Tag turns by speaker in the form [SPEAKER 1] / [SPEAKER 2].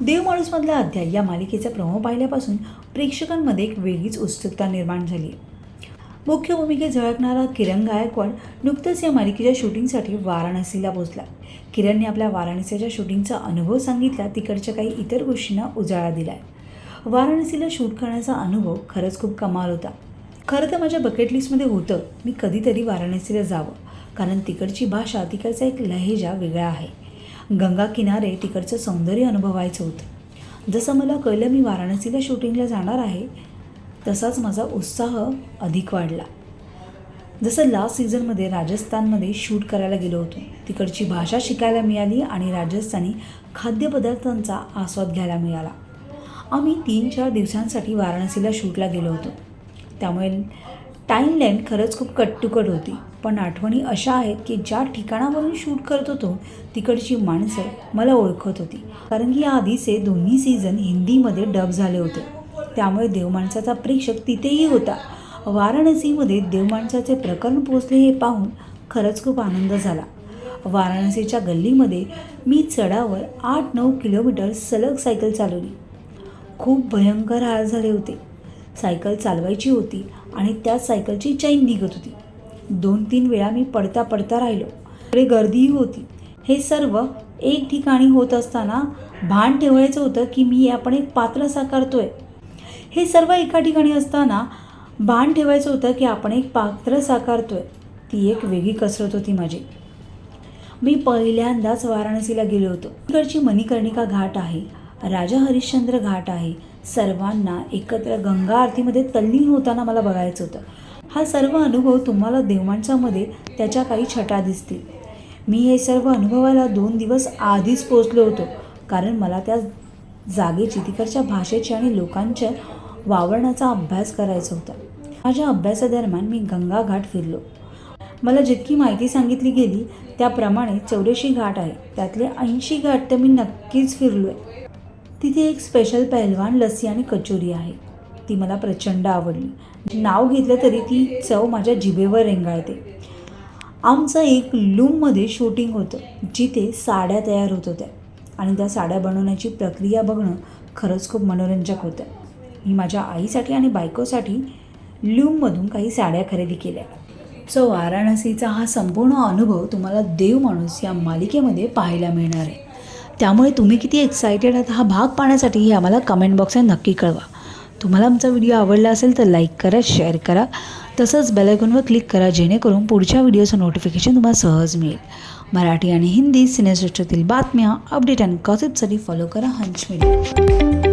[SPEAKER 1] देव माणूसमधला अध्याय या मालिकेचा प्रमो पाहिल्यापासून प्रेक्षकांमध्ये एक वेगळीच उत्सुकता निर्माण झाली. मुख्य भूमिकेत झळकणारा किरण गायकवाड नुकतंच या मालिकेच्या शूटिंगसाठी वाराणसीला पोहोचला. किरणने आपल्या वाराणसीच्या शूटिंगचा अनुभव सांगितला तिकडच्या काही इतर गोष्टींना उजाळा दिलाय. वाराणसीला शूट करण्याचा अनुभव खरंच खूप कमाल होता. खरं तर माझ्या बकेट लिस्टमध्ये होतं मी कधीतरी वाराणसीला जावं कारण तिकडची भाषा तिकडचा एक लहेजा वेगळा आहे. गंगा किनारे तिकडचं सौंदर्य अनुभवायचं होतं. जसं मला कळलं मी वाराणसीला शूटिंगला जाणार आहे तसाच माझा उत्साह अधिक वाढला. जसं लास्ट सीझनमध्ये राजस्थानमध्ये शूट करायला गेलो होतो तिकडची भाषा शिकायला मिळाली आणि राजस्थानी खाद्यपदार्थांचा आस्वाद घ्यायला मिळाला. आम्ही तीन चार दिवसांसाठी वाराणसीला शूटला गेलो होतो. त्यामुळे टाईमलाईन खरंच खूप कट्टुकट होती. पण आठवणी अशा आहेत की ज्या ठिकाणावरून शूट करत होतो तिकडची माणसं मला ओळखत होती. कारण की याआधीचे दोन्ही सीझन हिंदीमध्ये डब झाले होते. त्यामुळे देवमाणसाचा प्रेक्षक तिथेही होता. वाराणसीमध्ये देवमाणसाचे प्रकरण पोचले हे पाहून खरंच खूप आनंद झाला. वाराणसीच्या गल्लीमध्ये मी चढावर आठ नऊ किलोमीटर सलग सायकल चालवली. खूप भयंकर हाल झाले होते. सायकल चालवायची होती आणि त्याच सायकलची चैन निघत होती. दोन तीन वेळा मी पडता पडता राहिलो. इकडे गर्दीही होती. हे सर्व एक ठिकाणी होत असताना भान ठेवायचं होतं की मी आपण एक पात्र साकारतोय. हे सर्व एका ठिकाणी असताना भान ठेवायचं होतं की आपण एक पात्र साकारतोय. ती एक वेगळी कसरत होती माझी. मी पहिल्यांदाच वाराणसीला गेलो होतो. तिकडची मणिकर्णिका घाट आहे. राजा हरिश्चंद्र घाट आहे. सर्वांना एकत्र गंगा आरतीमध्ये तल्लीन होताना मला बघायचं होतं. हा सर्व अनुभव तुम्हाला देवमाणसामध्ये त्याच्या काही छटा दिसतील. मी हे सर्व अनुभवायला दोन दिवस आधीच पोचलो होतो. कारण मला त्या जागेची तिकडच्या भाषेची आणि लोकांच्या वावरण्याचा अभ्यास करायचा होता. माझ्या अभ्यासादरम्यान मी गंगा घाट फिरलो. मला जितकी माहिती सांगितली गेली त्याप्रमाणे चौऱ्याऐंशी घाट आहे. त्यातले ऐंशी घाट तर मी नक्कीच फिरलो आहे तिथे एक स्पेशल पहलवान लस्सी आणि कचोरी आहे. ती मला प्रचंड आवडली. नाव घेतलं तरी ती चव माझ्या जिभेवर रेंगाळते. आमचं एक लूममध्ये शूटिंग होतं जिथे साड्या तयार होत होत्या. आणि त्या साड्या बनवण्याची प्रक्रिया बघणं खरंच खूप मनोरंजक होतं. मी माझ्या आईसाठी आणि बायकोसाठी लूममधून काही साड्या खरेदी केल्या. सो वाराणसीचा हा संपूर्ण अनुभव तुम्हाला देव माणूस या मालिकेमध्ये पाहायला मिळणार आहे. त्यामुळे तुम्ही किती एक्सायटेड आहात हा भाग पाहण्यासाठी हे आम्हाला कमेंट बॉक्सने नक्की कळवा. तुम्हाला आमचा व्हिडिओ आवडला असेल तर लाईक करा शेअर करा. तसंच बेलायकॉनवर क्लिक करा जेणेकरून पुढच्या व्हिडिओचं नोटिफिकेशन तुम्हाला सहज मिळेल. मराठी आणि हिंदी सिनेसृष्टीतील बातम्या अपडेट आणि गॉसिपसाठी फॉलो करा हंच मीडिया